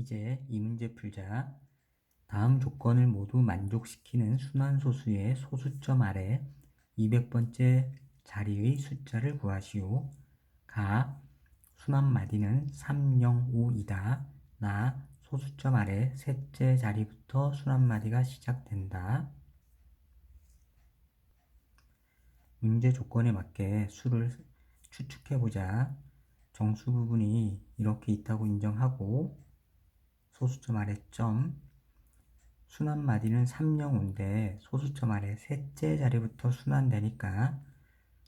이제 이 문제 풀자. 다음 조건을 모두 만족시키는 순환소수의 소수점 아래 200번째 자리의 숫자를 구하시오. 가 순환 마디는 305이다. 나 소수점 아래 셋째 자리부터 순환 마디가 시작된다. 문제 조건에 맞게 수를 추측해보자. 정수 부분이 이렇게 있다고 인정하고 소수점 아래 점 순환 마디는 305인데 소수점 아래 셋째 자리부터 순환되니까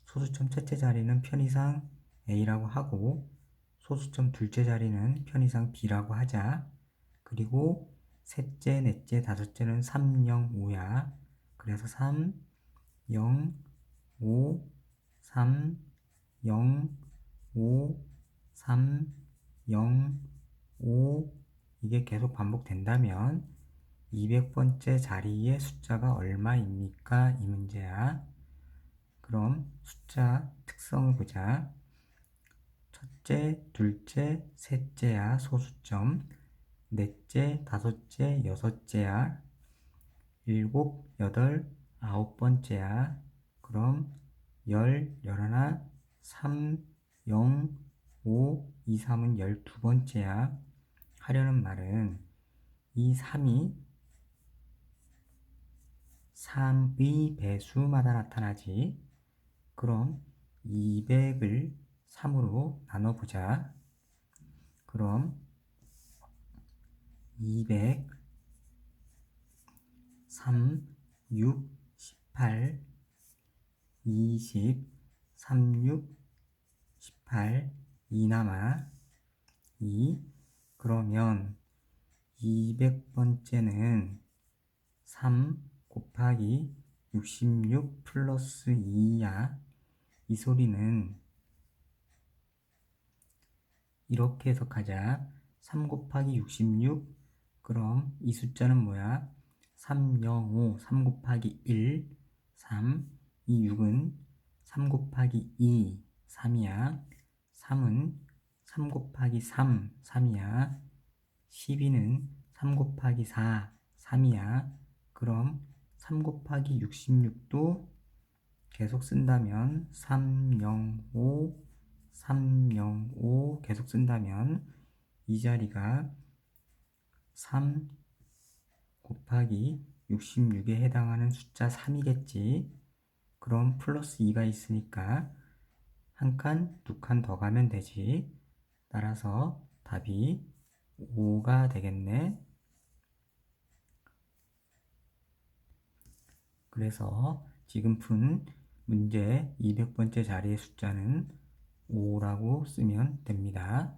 소수점 첫째 자리는 편의상 A라고 하고 소수점 둘째 자리는 편의상 B라고 하자. 그리고 셋째, 넷째, 다섯째는 3, 0, 5야. 그래서 3, 0, 5, 3, 0, 5, 3, 0, 5 이게 계속 반복된다면 200번째 자리의 숫자가 얼마입니까? 이 문제야. 그럼 숫자 특성을 보자. 첫째, 둘째, 셋째야 소수점. 넷째, 다섯째, 여섯째야. 일곱, 여덟, 아홉 번째야. 그럼 열, 열하나, 삼, 영, 오, 이, 삼은 열두 번째야. 하려는 말은 이 3이 3의 배수마다 나타나지. 그럼 200을 3으로 나눠보자. 그럼 200, 3, 6, 18, 20, 3, 6, 18, 2 남아 2. 그러면 200번째는 3 곱하기 66 플러스 2야. 이 소리는 이렇게 해석하자. 3 곱하기 66 그럼 이 숫자는 뭐야? 305 3 곱하기 1 3 이 6은 3 곱하기 2 3이야. 3은 3 곱하기 3 3이야. 12는 3 곱하기 4 3이야. 그럼 3 곱하기 66도 계속 쓴다면 305 305 계속 쓴다면 이 자리가 3 곱하기 66에 해당하는 숫자 3이겠지. 그럼 플러스 2가 있으니까 한 칸, 두 칸 더 가면 되지. 따라서 답이 5가 되겠네. 그래서 지금 푼 문제 200번째 자리의 숫자는 5라고 쓰면 됩니다.